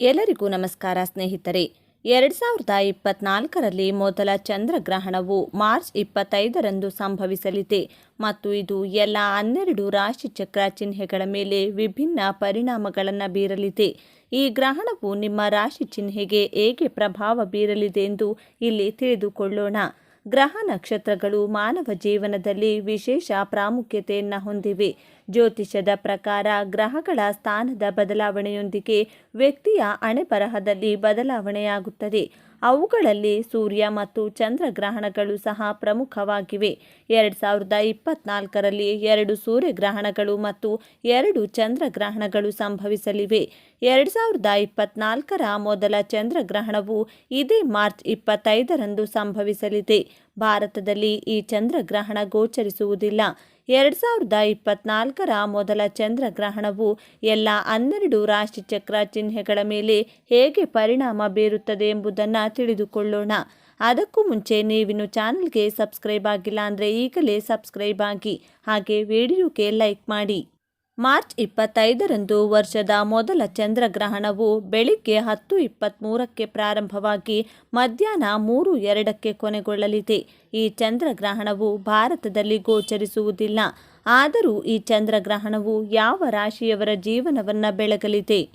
ಎಲ್ಲರಿಗೂ ನಮಸ್ಕಾರ ಸ್ನೇಹಿತರೆ. ಎರಡು ಸಾವಿರದ ಇಪ್ಪತ್ನಾಲ್ಕರಲ್ಲಿ ಮೊದಲ ಚಂದ್ರಗ್ರಹಣವು ಮಾರ್ಚ್ ಇಪ್ಪತ್ತೈದರಂದು ಸಂಭವಿಸಲಿದೆ ಮತ್ತು ಇದು ಎಲ್ಲ ಹನ್ನೆರಡು ರಾಶಿಚಕ್ರ ಚಿಹ್ನೆಗಳ ಮೇಲೆ ವಿಭಿನ್ನ ಪರಿಣಾಮಗಳನ್ನು ಬೀರಲಿದೆ. ಈ ಗ್ರಹಣವು ನಿಮ್ಮ ರಾಶಿ ಚಿಹ್ನೆಗೆ ಹೇಗೆ ಪ್ರಭಾವ ಬೀರಲಿದೆ ಎಂದು ಇಲ್ಲಿ ತಿಳಿದುಕೊಳ್ಳೋಣ. ಗ್ರಹ ನಕ್ಷತ್ರಗಳು ಮಾನವ ಜೀವನದಲ್ಲಿ ವಿಶೇಷ ಪ್ರಾಮುಖ್ಯತೆಯನ್ನು ಹೊಂದಿವೆ. ಜ್ಯೋತಿಷದ ಪ್ರಕಾರ ಗ್ರಹಗಳ ಸ್ಥಾನದ ಬದಲಾವಣೆಯೊಂದಿಗೆ ವ್ಯಕ್ತಿಯ ಹಣೆಬರಹದಲ್ಲಿ ಬದಲಾವಣೆಯಾಗುತ್ತದೆ. ಅವುಗಳಲ್ಲಿ ಸೂರ್ಯ ಮತ್ತು ಚಂದ್ರಗ್ರಹಣಗಳು ಸಹ ಪ್ರಮುಖವಾಗಿವೆ. ಎರಡು ಸಾವಿರದ ಇಪ್ಪತ್ನಾಲ್ಕರಲ್ಲಿ ಎರಡು ಸೂರ್ಯಗ್ರಹಣಗಳು ಮತ್ತು ಎರಡು ಚಂದ್ರಗ್ರಹಣಗಳು ಸಂಭವಿಸಲಿವೆ. ಎರಡು ಸಾವಿರದ ಇಪ್ಪತ್ನಾಲ್ಕರ ಮೊದಲ ಚಂದ್ರಗ್ರಹಣವು ಇದೇ ಮಾರ್ಚ್ ಇಪ್ಪತ್ತೈದರಂದು ಸಂಭವಿಸಲಿದೆ. ಭಾರತದಲ್ಲಿ ಈ ಚಂದ್ರಗ್ರಹಣ ಗೋಚರಿಸುವುದಿಲ್ಲ. ಎರಡು ಸಾವಿರದ ಇಪ್ಪತ್ನಾಲ್ಕರ ಮೊದಲ ಚಂದ್ರಗ್ರಹಣವು ಎಲ್ಲ ಹನ್ನೆರಡು ರಾಶಿಚಕ್ರ ಚಿಹ್ನೆಗಳ ಮೇಲೆ ಹೇಗೆ ಪರಿಣಾಮ ಬೀರುತ್ತದೆ ಎಂಬುದನ್ನು ತಿಳಿದುಕೊಳ್ಳೋಣ. ಅದಕ್ಕೂ ಮುಂಚೆ ನೀವಿನ್ನು ಚಾನಲ್ಗೆ ಸಬ್ಸ್ಕ್ರೈಬ್ ಆಗಿಲ್ಲ ಅಂದರೆ ಈಗಲೇ ಸಬ್ಸ್ಕ್ರೈಬ್ ಆಗಿ ಹಾಗೆ ವಿಡಿಯೋಗೆ ಲೈಕ್ ಮಾಡಿ. ಮಾರ್ಚ್ ಇಪ್ಪತ್ತೈದರಂದು ವರ್ಷದ ಮೊದಲ ಚಂದ್ರಗ್ರಹಣವು ಬೆಳಿಗ್ಗೆ ಹತ್ತು ಇಪ್ಪತ್ತ್ಮೂರಕ್ಕೆ ಪ್ರಾರಂಭವಾಗಿ ಮಧ್ಯಾಹ್ನ ಮೂರು ಎರಡಕ್ಕೆ ಕೊನೆಗೊಳ್ಳಲಿದೆ. ಈ ಚಂದ್ರಗ್ರಹಣವು ಭಾರತದಲ್ಲಿ ಗೋಚರಿಸುವುದಿಲ್ಲ. ಆದರೂ ಈ ಚಂದ್ರಗ್ರಹಣವು ಯಾವ ರಾಶಿಯವರ ಜೀವನವನ್ನು ಬೆಳಗಲಿದೆ?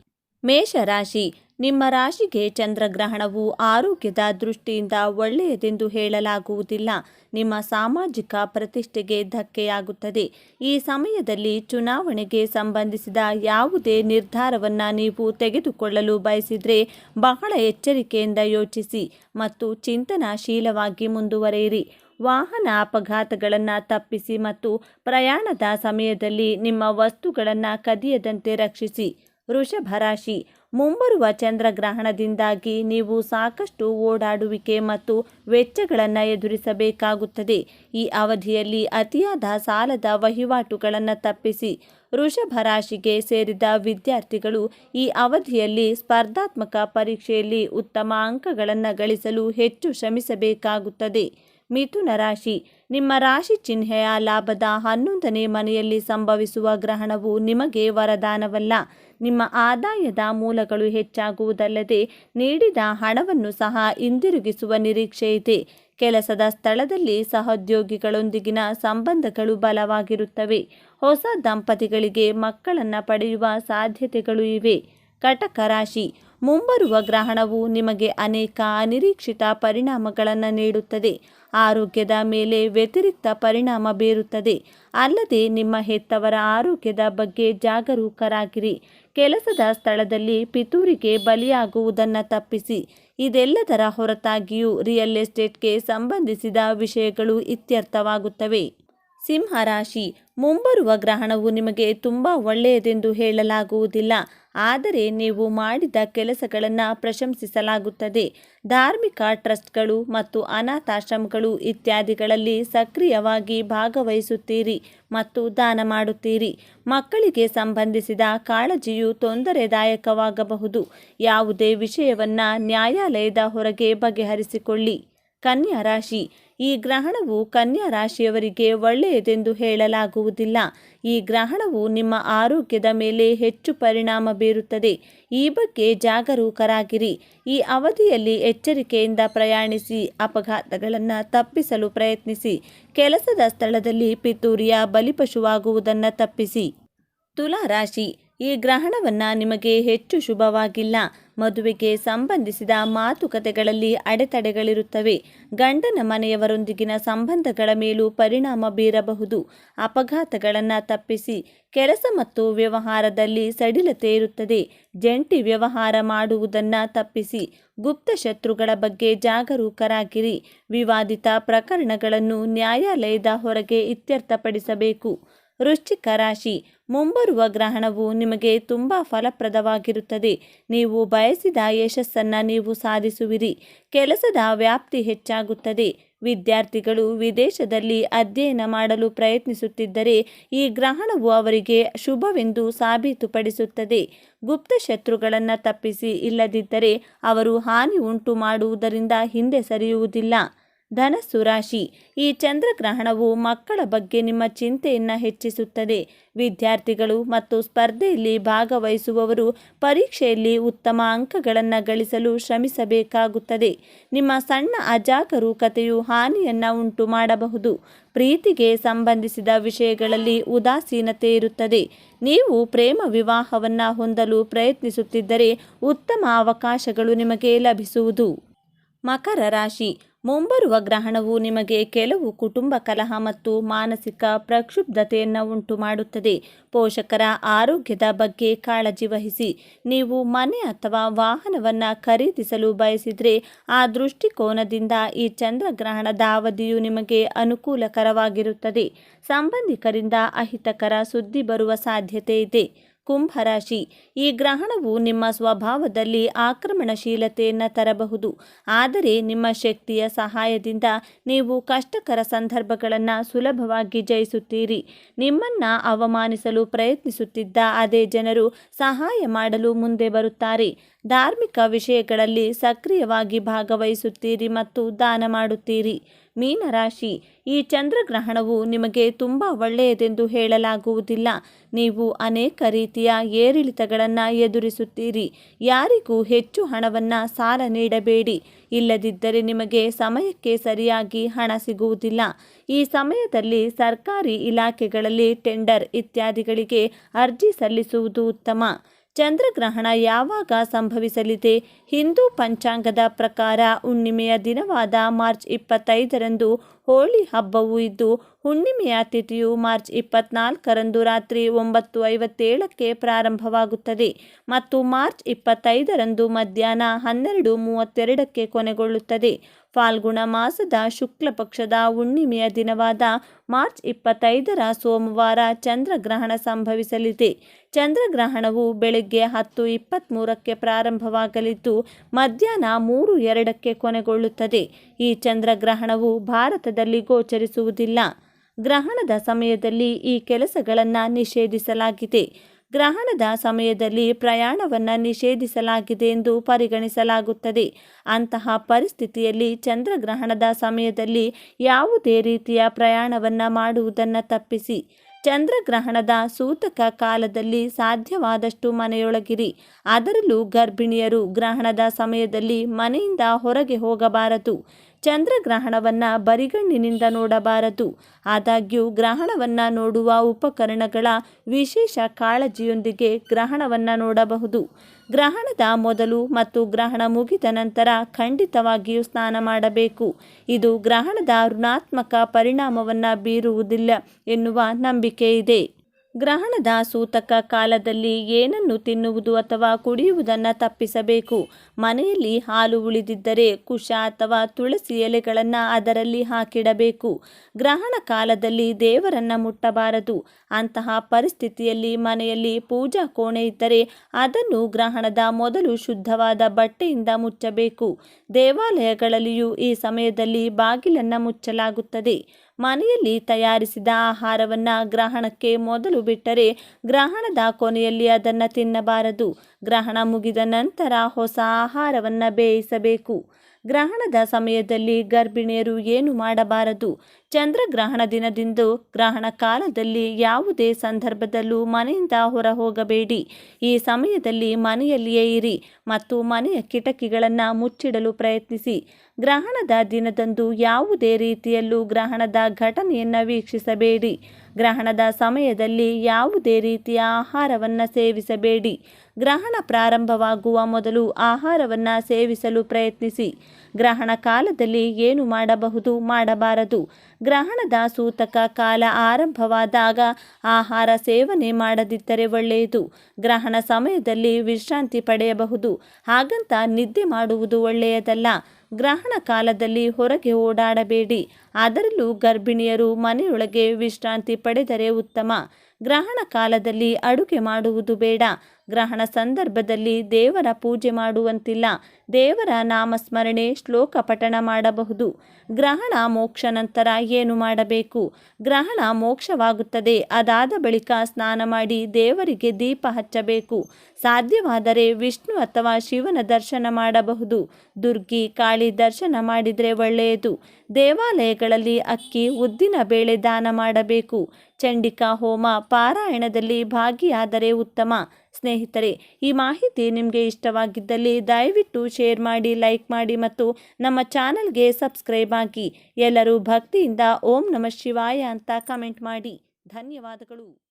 ಮೇಷರಾಶಿ. ನಿಮ್ಮ ರಾಶಿಗೆ ಚಂದ್ರಗ್ರಹಣವು ಆರೋಗ್ಯದ ದೃಷ್ಟಿಯಿಂದ ಒಳ್ಳೆಯದೆಂದು ಹೇಳಲಾಗುವುದಿಲ್ಲ. ನಿಮ್ಮ ಸಾಮಾಜಿಕ ಪ್ರತಿಷ್ಠೆಗೆ ಧಕ್ಕೆಯಾಗುತ್ತದೆ. ಈ ಸಮಯದಲ್ಲಿ ಚುನಾವಣೆಗೆ ಸಂಬಂಧಿಸಿದ ಯಾವುದೇ ನಿರ್ಧಾರವನ್ನು ನೀವು ತೆಗೆದುಕೊಳ್ಳಲು ಬಯಸಿದರೆ ಬಹಳ ಎಚ್ಚರಿಕೆಯಿಂದ ಯೋಚಿಸಿ ಮತ್ತು ಚಿಂತನಾಶೀಲವಾಗಿ ಮುಂದುವರೆಯಿರಿ. ವಾಹನ ಅಪಘಾತಗಳನ್ನು ತಪ್ಪಿಸಿ ಮತ್ತು ಪ್ರಯಾಣದ ಸಮಯದಲ್ಲಿ ನಿಮ್ಮ ವಸ್ತುಗಳನ್ನು ಕದಿಯದಂತೆ ರಕ್ಷಿಸಿ. ವೃಷಭ ರಾಶಿ. ಮುಂಬರುವ ಚಂದ್ರಗ್ರಹಣದಿಂದಾಗಿ ನೀವು ಸಾಕಷ್ಟು ಓಡಾಡುವಿಕೆ ಮತ್ತು ವೆಚ್ಚಗಳನ್ನು ಎದುರಿಸಬೇಕಾಗುತ್ತದೆ. ಈ ಅವಧಿಯಲ್ಲಿ ಅತಿಯಾದ ಸಾಲದ ವಹಿವಾಟುಗಳನ್ನು ತಪ್ಪಿಸಿ ವೃಷಭರಾಶಿಗೆ ಸೇರಿದ ವಿದ್ಯಾರ್ಥಿಗಳು ಈ ಅವಧಿಯಲ್ಲಿ ಸ್ಪರ್ಧಾತ್ಮಕ ಪರೀಕ್ಷೆಯಲ್ಲಿ ಉತ್ತಮ ಅಂಕಗಳನ್ನು ಗಳಿಸಲು ಹೆಚ್ಚು ಶ್ರಮಿಸಬೇಕಾಗುತ್ತದೆ. ಮಿಥುನ ರಾಶಿ. ನಿಮ್ಮ ರಾಶಿ ಚಿಹ್ನೆಯ ಲಾಭದ ಹನ್ನೊಂದನೇ ಮನೆಯಲ್ಲಿ ಸಂಭವಿಸುವ ಗ್ರಹಣವು ನಿಮಗೆ ವರದಾನವಲ್ಲ. ನಿಮ್ಮ ಆದಾಯದ ಮೂಲಗಳು ಹೆಚ್ಚಾಗುವುದಲ್ಲದೆ ನೀಡಿದ ಹಣವನ್ನು ಸಹ ಹಿಂದಿರುಗಿಸುವ ನಿರೀಕ್ಷೆ ಇದೆ. ಕೆಲಸದ ಸ್ಥಳದಲ್ಲಿ ಸಹೋದ್ಯೋಗಿಗಳೊಂದಿಗಿನ ಸಂಬಂಧಗಳು ಬಲವಾಗಿರುತ್ತವೆ. ಹೊಸ ದಂಪತಿಗಳಿಗೆ ಮಕ್ಕಳನ್ನು ಪಡೆಯುವ ಸಾಧ್ಯತೆಗಳು ಇವೆ. ಕಟಕ ರಾಶಿ. ಮುಂಬರುವ ಗ್ರಹಣವು ನಿಮಗೆ ಅನೇಕ ಅನಿರೀಕ್ಷಿತ ಪರಿಣಾಮಗಳನ್ನು ನೀಡುತ್ತದೆ. ಆರೋಗ್ಯದ ಮೇಲೆ ವ್ಯತಿರಿಕ್ತ ಪರಿಣಾಮ ಬೀರುತ್ತದೆ. ಅಲ್ಲದೆ ನಿಮ್ಮ ಹೆತ್ತವರ ಆರೋಗ್ಯದ ಬಗ್ಗೆ ಜಾಗರೂಕರಾಗಿರಿ. ಕೆಲಸದ ಸ್ಥಳದಲ್ಲಿ ಪಿತೂರಿಗೆ ಬಲಿಯಾಗುವುದನ್ನು ತಪ್ಪಿಸಿ. ಇದೆಲ್ಲದರ ಹೊರತಾಗಿಯೂ ರಿಯಲ್ ಎಸ್ಟೇಟ್ಗೆ ಸಂಬಂಧಿಸಿದ ವಿಷಯಗಳು ಇತ್ಯರ್ಥವಾಗುತ್ತವೆ. ಸಿಂಹರಾಶಿ ಮುಂಬರುವ ಗ್ರಹಣವು ನಿಮಗೆ ತುಂಬ ಒಳ್ಳೆಯದೆಂದು ಹೇಳಲಾಗುವುದಿಲ್ಲ. ಆದರೆ ನೀವು ಮಾಡಿದ ಕೆಲಸಗಳನ್ನು ಪ್ರಶಂಸಿಸಲಾಗುತ್ತದೆ. ಧಾರ್ಮಿಕ ಟ್ರಸ್ಟ್ಗಳು ಮತ್ತು ಅನಾಥಾಶ್ರಮಗಳು ಇತ್ಯಾದಿಗಳಲ್ಲಿ ಸಕ್ರಿಯವಾಗಿ ಭಾಗವಹಿಸುತ್ತೀರಿ ಮತ್ತು ದಾನ ಮಾಡುತ್ತೀರಿ. ಮಕ್ಕಳಿಗೆ ಸಂಬಂಧಿಸಿದ ಕಾಳಜಿಯು ತೊಂದರೆದಾಯಕವಾಗಬಹುದು. ಯಾವುದೇ ವಿಷಯವನ್ನು ನ್ಯಾಯಾಲಯದ ಹೊರಗೆ ಬಗೆಹರಿಸಿಕೊಳ್ಳಿ. ಕನ್ಯಾ ರಾಶಿ. ಈ ಗ್ರಹಣವು ಕನ್ಯಾ ರಾಶಿಯವರಿಗೆ ಒಳ್ಳೆಯದೆಂದು ಹೇಳಲಾಗುವುದಿಲ್ಲ. ಈ ಗ್ರಹಣವು ನಿಮ್ಮ ಆರೋಗ್ಯದ ಮೇಲೆ ಹೆಚ್ಚು ಪರಿಣಾಮ ಬೀರುತ್ತದೆ. ಈ ಬಗ್ಗೆ ಜಾಗರೂಕರಾಗಿರಿ. ಈ ಅವಧಿಯಲ್ಲಿ ಎಚ್ಚರಿಕೆಯಿಂದ ಪ್ರಯಾಣಿಸಿ, ಅಪಘಾತಗಳನ್ನು ತಪ್ಪಿಸಲು ಪ್ರಯತ್ನಿಸಿ, ಕೆಲಸದ ಸ್ಥಳದಲ್ಲಿ ಪಿತೂರಿಯ ಬಲಿಪಶುವಾಗುವುದನ್ನು ತಪ್ಪಿಸಿ. ತುಲಾ ರಾಶಿ. ಈ ಗ್ರಹಣವನ್ನು ನಿಮಗೆ ಹೆಚ್ಚು ಶುಭವಾಗಿಲ್ಲ. ಮದುವೆಗೆ ಸಂಬಂಧಿಸಿದ ಮಾತುಕತೆಗಳಲ್ಲಿ ಅಡೆತಡೆಗಳಿರುತ್ತವೆ. ಗಂಡನ ಮನೆಯವರೊಂದಿಗಿನ ಸಂಬಂಧಗಳ ಮೇಲೂ ಪರಿಣಾಮ ಬೀರಬಹುದು. ಅಪಘಾತಗಳನ್ನು ತಪ್ಪಿಸಿ ಕೆಲಸ ಮತ್ತು ವ್ಯವಹಾರದಲ್ಲಿ ಸಡಿಲತೆ ಇರುತ್ತದೆ. ಜಂಟಿ ವ್ಯವಹಾರ ಮಾಡುವುದನ್ನು ತಪ್ಪಿಸಿ ಗುಪ್ತ ಶತ್ರುಗಳ ಬಗ್ಗೆ ಜಾಗರೂಕರಾಗಿರಿ. ವಿವಾದಿತ ಪ್ರಕರಣಗಳನ್ನು ನ್ಯಾಯಾಲಯದ ಹೊರಗೆ ಇತ್ಯರ್ಥಪಡಿಸಬೇಕು. ವೃಶ್ಚಿಕ ರಾಶಿ. ಮುಂಬರುವ ಗ್ರಹಣವು ನಿಮಗೆ ತುಂಬ ಫಲಪ್ರದವಾಗಿರುತ್ತದೆ. ನೀವು ಬಯಸಿದ ಯಶಸ್ಸನ್ನು ನೀವು ಸಾಧಿಸುವಿರಿ. ಕೆಲಸದ ವ್ಯಾಪ್ತಿ ಹೆಚ್ಚಾಗುತ್ತದೆ. ವಿದ್ಯಾರ್ಥಿಗಳು ವಿದೇಶದಲ್ಲಿ ಅಧ್ಯಯನ ಮಾಡಲು ಪ್ರಯತ್ನಿಸುತ್ತಿದ್ದರೆ ಈ ಗ್ರಹಣವು ಅವರಿಗೆ ಶುಭವೆಂದು ಸಾಬೀತುಪಡಿಸುತ್ತದೆ. ಗುಪ್ತ ಶತ್ರುಗಳನ್ನು ತಪ್ಪಿಸಿ ಇಲ್ಲದಿದ್ದರೆ ಅವರು ಹಾನಿ ಉಂಟು ಮಾಡುವುದರಿಂದ ಹಿಂದೆ ಸರಿಯುವುದಿಲ್ಲ. ಧನಸ್ಸು ರಾಶಿ. ಈ ಚಂದ್ರಗ್ರಹಣವು ಮಕ್ಕಳ ಬಗ್ಗೆ ನಿಮ್ಮ ಚಿಂತೆಯನ್ನು ಹೆಚ್ಚಿಸುತ್ತದೆ. ವಿದ್ಯಾರ್ಥಿಗಳು ಮತ್ತು ಸ್ಪರ್ಧೆಯಲ್ಲಿ ಭಾಗವಹಿಸುವವರು ಪರೀಕ್ಷೆಯಲ್ಲಿ ಉತ್ತಮ ಅಂಕಗಳನ್ನು ಗಳಿಸಲು ಶ್ರಮಿಸಬೇಕಾಗುತ್ತದೆ. ನಿಮ್ಮ ಸಣ್ಣ ಅಜಾಗರೂಕತೆಯು ಹಾನಿಯನ್ನು ಉಂಟು ಮಾಡಬಹುದು ಪ್ರೀತಿಗೆ ಸಂಬಂಧಿಸಿದ ವಿಷಯಗಳಲ್ಲಿ ಉದಾಸೀನತೆ ಇರುತ್ತದೆ. ನೀವು ಪ್ರೇಮ ವಿವಾಹವನ್ನು ಹೊಂದಲು ಪ್ರಯತ್ನಿಸುತ್ತಿದ್ದರೆ ಉತ್ತಮ ಅವಕಾಶಗಳು ನಿಮಗೆ ಲಭಿಸುವುದು. ಮಕರ ರಾಶಿ. ಮುಂಬರುವ ಗ್ರಹಣವು ನಿಮಗೆ ಕೆಲವು ಕುಟುಂಬ ಕಲಹ ಮತ್ತು ಮಾನಸಿಕ ಪ್ರಕ್ಷುಬ್ಧತೆಯನ್ನು ಉಂಟು ಮಾಡುತ್ತದೆ. ಪೋಷಕರ ಆರೋಗ್ಯದ ಬಗ್ಗೆ ಕಾಳಜಿ ವಹಿಸಿ. ನೀವು ಮನೆ ಅಥವಾ ವಾಹನವನ್ನು ಖರೀದಿಸಲು ಬಯಸಿದರೆ ಆ ದೃಷ್ಟಿಕೋನದಿಂದ ಈ ಚಂದ್ರಗ್ರಹಣದ ಅವಧಿಯು ನಿಮಗೆ ಅನುಕೂಲಕರವಾಗಿರುತ್ತದೆ. ಸಂಬಂಧಿಕರಿಂದ ಅಹಿತಕರ ಸುದ್ದಿ ಬರುವ ಸಾಧ್ಯತೆ ಇದೆ. ಕುಂಭರಾಶಿ ಈ ಗ್ರಹಣವು ನಿಮ್ಮ ಸ್ವಭಾವದಲ್ಲಿ ಆಕ್ರಮಣಶೀಲತೆಯನ್ನು ತರಬಹುದು. ಆದರೆ ನಿಮ್ಮ ಶಕ್ತಿಯ ಸಹಾಯದಿಂದ ನೀವು ಕಷ್ಟಕರ ಸಂದರ್ಭಗಳನ್ನು ಸುಲಭವಾಗಿ ಜಯಿಸುತ್ತೀರಿ. ನಿಮ್ಮನ್ನು ಅವಮಾನಿಸಲು ಪ್ರಯತ್ನಿಸುತ್ತಿದ್ದ ಅದೇ ಜನರು ಸಹಾಯ ಮಾಡಲು ಮುಂದೆ ಬರುತ್ತಾರೆ. ಧಾರ್ಮಿಕ ವಿಷಯಗಳಲ್ಲಿ ಸಕ್ರಿಯವಾಗಿ ಭಾಗವಹಿಸುತ್ತೀರಿ ಮತ್ತು ದಾನ ಮಾಡುತ್ತೀರಿ. ಮೀನರಾಶಿ. ಈ ಚಂದ್ರಗ್ರಹಣವು ನಿಮಗೆ ತುಂಬ ಒಳ್ಳೆಯದೆಂದು ಹೇಳಲಾಗುವುದಿಲ್ಲ. ನೀವು ಅನೇಕ ರೀತಿಯ ಏರಿಳಿತಗಳನ್ನು ಎದುರಿಸುತ್ತೀರಿ. ಯಾರಿಗೂ ಹೆಚ್ಚು ಹಣವನ್ನು ಸಾಲ ನೀಡಬೇಡಿ. ಇಲ್ಲದಿದ್ದರೆ ನಿಮಗೆ ಸಮಯಕ್ಕೆ ಸರಿಯಾಗಿ ಹಣ ಸಿಗುವುದಿಲ್ಲ. ಈ ಸಮಯದಲ್ಲಿ ಸರ್ಕಾರಿ ಇಲಾಖೆಗಳಲ್ಲಿ ಟೆಂಡರ್ ಇತ್ಯಾದಿಗಳಿಗೆ ಅರ್ಜಿ ಸಲ್ಲಿಸುವುದು ಉತ್ತಮ. ಚಂದ್ರಗ್ರಹಣ ಯಾವಾಗ ಸಂಭವಿಸಲಿದೆ? ಹಿಂದೂ ಪಂಚಾಂಗದ ಪ್ರಕಾರ ಹುಣ್ಣಿಮೆಯ ದಿನವಾದ ಮಾರ್ಚ್ ಇಪ್ಪತ್ತೈದರಂದು ಹೋಳಿ ಹಬ್ಬವು ಇದ್ದು, ಹುಣ್ಣಿಮೆಯ ತಿಥಿಯು ಮಾರ್ಚ್ ಇಪ್ಪತ್ನಾಲ್ಕರಂದು ರಾತ್ರಿ ಒಂಬತ್ತು ಐವತ್ತೇಳಕ್ಕೆ ಪ್ರಾರಂಭವಾಗುತ್ತದೆ ಮತ್ತು ಮಾರ್ಚ್ ಇಪ್ಪತ್ತೈದರಂದು ಮಧ್ಯಾಹ್ನ ಹನ್ನೆರಡು ಮೂವತ್ತೆರಡಕ್ಕೆ ಕೊನೆಗೊಳ್ಳುತ್ತದೆ. ಫಾಲ್ಗುಣ ಮಾಸದ ಶುಕ್ಲ ಪಕ್ಷದ ಹುಣ್ಣಿಮೆಯ ದಿನವಾದ ಮಾರ್ಚ್ ಇಪ್ಪತ್ತೈದರ ಸೋಮವಾರ ಚಂದ್ರಗ್ರಹಣ ಸಂಭವಿಸಲಿದೆ. ಚಂದ್ರಗ್ರಹಣವು ಬೆಳಗ್ಗೆ ಹತ್ತು ಇಪ್ಪತ್ತ್ಮೂರಕ್ಕೆ ಪ್ರಾರಂಭವಾಗಲಿದ್ದು, ಮಧ್ಯಾಹ್ನ ಮೂರು ಎರಡಕ್ಕೆ ಕೊನೆಗೊಳ್ಳುತ್ತದೆ. ಈ ಚಂದ್ರಗ್ರಹಣವು ಭಾರತದಲ್ಲಿ ಗೋಚರಿಸುವುದಿಲ್ಲ. ಗ್ರಹಣದ ಸಮಯದಲ್ಲಿ ಈ ಕೆಲಸಗಳನ್ನು ನಿಷೇಧಿಸಲಾಗಿದೆ. ಗ್ರಹಣದ ಸಮಯದಲ್ಲಿ ಪ್ರಯಾಣವನ್ನು ನಿಷೇಧಿಸಲಾಗಿದೆ ಎಂದು ಪರಿಗಣಿಸಲಾಗುತ್ತದೆ. ಅಂತಹ ಪರಿಸ್ಥಿತಿಯಲ್ಲಿ ಚಂದ್ರಗ್ರಹಣದ ಸಮಯದಲ್ಲಿ ಯಾವುದೇ ರೀತಿಯ ಪ್ರಯಾಣವನ್ನು ಮಾಡುವುದನ್ನು ತಪ್ಪಿಸಿ. ಚಂದ್ರಗ್ರಹಣದ ಸೂತಕ ಕಾಲದಲ್ಲಿ ಸಾಧ್ಯವಾದಷ್ಟು ಮನೆಯೊಳಗಿರಿ. ಅದರಲ್ಲೂ ಗರ್ಭಿಣಿಯರು ಗ್ರಹಣದ ಸಮಯದಲ್ಲಿ ಮನೆಯಿಂದ ಹೊರಗೆ ಹೋಗಬಾರದು. ಚಂದ್ರಗ್ರಹಣವನ್ನು ಬರಿಗಣ್ಣಿನಿಂದ ನೋಡಬಾರದು. ಆದಾಗ್ಯೂ ಗ್ರಹಣವನ್ನು ನೋಡುವ ಉಪಕರಣಗಳ ವಿಶೇಷ ಕಾಳಜಿಯೊಂದಿಗೆ ಗ್ರಹಣವನ್ನು ನೋಡಬಹುದು. ಗ್ರಹಣದ ಮೊದಲು ಮತ್ತು ಗ್ರಹಣ ಮುಗಿದ ನಂತರ ಖಂಡಿತವಾಗಿಯೂ ಸ್ನಾನ ಮಾಡಬೇಕು. ಇದು ಗ್ರಹಣದ ಋಣಾತ್ಮಕ ಪರಿಣಾಮವನ್ನು ಬೀರುವುದಿಲ್ಲ ಎನ್ನುವ ನಂಬಿಕೆ ಇದೆ. ಗ್ರಹಣದ ಸೂತಕ ಕಾಲದಲ್ಲಿ ಏನನ್ನು ತಿನ್ನುವುದು ಅಥವಾ ಕುಡಿಯುವುದನ್ನು ತಪ್ಪಿಸಬೇಕು? ಮನೆಯಲ್ಲಿ ಹಾಲು ಉಳಿದಿದ್ದರೆ ಕುಶ ಅಥವಾ ತುಳಸಿ ಎಲೆಗಳನ್ನು ಅದರಲ್ಲಿ ಹಾಕಿಡಬೇಕು. ಗ್ರಹಣ ಕಾಲದಲ್ಲಿ ದೇವರನ್ನು ಮುಟ್ಟಬಾರದು. ಅಂತಹ ಪರಿಸ್ಥಿತಿಯಲ್ಲಿ ಮನೆಯಲ್ಲಿ ಪೂಜಾ ಕೋಣೆ ಇದ್ದರೆ ಅದನ್ನು ಗ್ರಹಣದ ಮೊದಲು ಶುದ್ಧವಾದ ಬಟ್ಟೆಯಿಂದ ಮುಚ್ಚಬೇಕು. ದೇವಾಲಯಗಳಲ್ಲಿಯೂ ಈ ಸಮಯದಲ್ಲಿ ಬಾಗಿಲನ್ನು ಮುಚ್ಚಲಾಗುತ್ತದೆ. ಮನೆಯಲ್ಲಿ ತಯಾರಿಸಿದ ಆಹಾರವನ್ನು ಗ್ರಹಣಕ್ಕೆ ಮೊದಲು ಬಿಟ್ಟರೆ ಗ್ರಹಣದ ಕೊನೆಯಲ್ಲಿ ಅದನ್ನು ತಿನ್ನಬಾರದು. ಗ್ರಹಣ ಮುಗಿದ ನಂತರ ಹೊಸ ಆಹಾರವನ್ನು ಬೇಯಿಸಬೇಕು. ಗ್ರಹಣದ ಸಮಯದಲ್ಲಿ ಗರ್ಭಿಣಿಯರು ಏನು ಮಾಡಬಾರದು? ಚಂದ್ರಗ್ರಹಣ ದಿನದಿಂದ ಗ್ರಹಣ ಕಾಲದಲ್ಲಿ ಯಾವುದೇ ಸಂದರ್ಭದಲ್ಲೂ ಮನೆಯಿಂದ ಹೊರ ಹೋಗಬೇಡಿ ಈ ಸಮಯದಲ್ಲಿ ಮನೆಯಲ್ಲಿಯೇ ಇರಿ ಮತ್ತು ಮನೆಯ ಕಿಟಕಿಗಳನ್ನು ಮುಚ್ಚಿಡಲು ಪ್ರಯತ್ನಿಸಿ. ಗ್ರಹಣದ ದಿನದಂದು ಯಾವುದೇ ರೀತಿಯಲ್ಲೂ ಗ್ರಹಣದ ಘಟನೆಯನ್ನು ವೀಕ್ಷಿಸಬೇಡಿ. ಗ್ರಹಣದ ಸಮಯದಲ್ಲಿ ಯಾವುದೇ ರೀತಿಯ ಆಹಾರವನ್ನು ಸೇವಿಸಬೇಡಿ. ಗ್ರಹಣ ಪ್ರಾರಂಭವಾಗುವ ಮೊದಲು ಆಹಾರವನ್ನು ಸೇವಿಸಲು ಪ್ರಯತ್ನಿಸಿ. ಗ್ರಹಣ ಕಾಲದಲ್ಲಿ ಏನು ಮಾಡಬಹುದು ಮಾಡಬಾರದು. ಗ್ರಹಣದ ಸೂತಕ ಕಾಲ ಆರಂಭವಾದಾಗ ಆಹಾರ ಸೇವನೆ ಮಾಡದಿದ್ದರೆ ಒಳ್ಳೆಯದು. ಗ್ರಹಣ ಸಮಯದಲ್ಲಿ ವಿಶ್ರಾಂತಿ ಪಡೆಯಬಹುದು. ಹಾಗಂತ ನಿದ್ದೆ ಮಾಡುವುದು ಒಳ್ಳೆಯದಲ್ಲ. ಗ್ರಹಣ ಕಾಲದಲ್ಲಿ ಹೊರಗೆ ಓಡಾಡಬೇಡಿ. ಅದರಲ್ಲೂ ಗರ್ಭಿಣಿಯರು ಮನೆಯೊಳಗೆ ವಿಶ್ರಾಂತಿ ಪಡೆದರೆ ಉತ್ತಮ. ಗ್ರಹಣ ಕಾಲದಲ್ಲಿ ಅಡುಗೆ ಮಾಡುವುದು ಬೇಡ. ಗ್ರಹಣ ಸಂದರ್ಭದಲ್ಲಿ ದೇವರ ಪೂಜೆ ಮಾಡುವಂತಿಲ್ಲ. ದೇವರ ನಾಮಸ್ಮರಣೆ ಶ್ಲೋಕ ಪಠಣ ಮಾಡಬಹುದು. ಗ್ರಹಣ ಮೋಕ್ಷ ನಂತರ ಏನು ಮಾಡಬೇಕು? ಗ್ರಹಣ ಮೋಕ್ಷವಾಗುತ್ತದೆ. ಅದಾದ ಬಳಿಕ ಸ್ನಾನ ಮಾಡಿ ದೇವರಿಗೆ ದೀಪ ಹಚ್ಚಬೇಕು. ಸಾಧ್ಯವಾದರೆ ವಿಷ್ಣು ಅಥವಾ ಶಿವನ ದರ್ಶನ ಮಾಡಬಹುದು. ದುರ್ಗಿ ಕಾಳಿ ದರ್ಶನ ಮಾಡಿದರೆ ಒಳ್ಳೆಯದು. ದೇವಾಲಯಗಳಲ್ಲಿ ಅಕ್ಕಿ, ಉದ್ದಿನ ಬೇಳೆ ದಾನ ಮಾಡಬೇಕು. ಚಂಡಿಕಾ ಹೋಮ ಪಾರಾಯಣದಲ್ಲಿ ಭಾಗಿಯಾದರೆ ಉತ್ತಮ. ಸ್ನೇಹಿತರೆ, ಈ ಮಾಹಿತಿ ನಿಮಗೆ ಇಷ್ಟವಾಗಿದ್ದಲ್ಲಿ ದಯವಿಟ್ಟು ಶೇರ್ ಮಾಡಿ, ಲೈಕ್ ಮಾಡಿ ಮತ್ತು ನಮ್ಮ ಚಾನಲ್ಗೆ ಸಬ್ಸ್ಕ್ರೈಬ್ ಆಗಿ. ಎಲ್ಲರೂ ಭಕ್ತಿಯಿಂದ ಓಂ ನಮಃ ಶಿವಾಯ ಅಂತ ಕಮೆಂಟ್ ಮಾಡಿ. ಧನ್ಯವಾದಗಳು.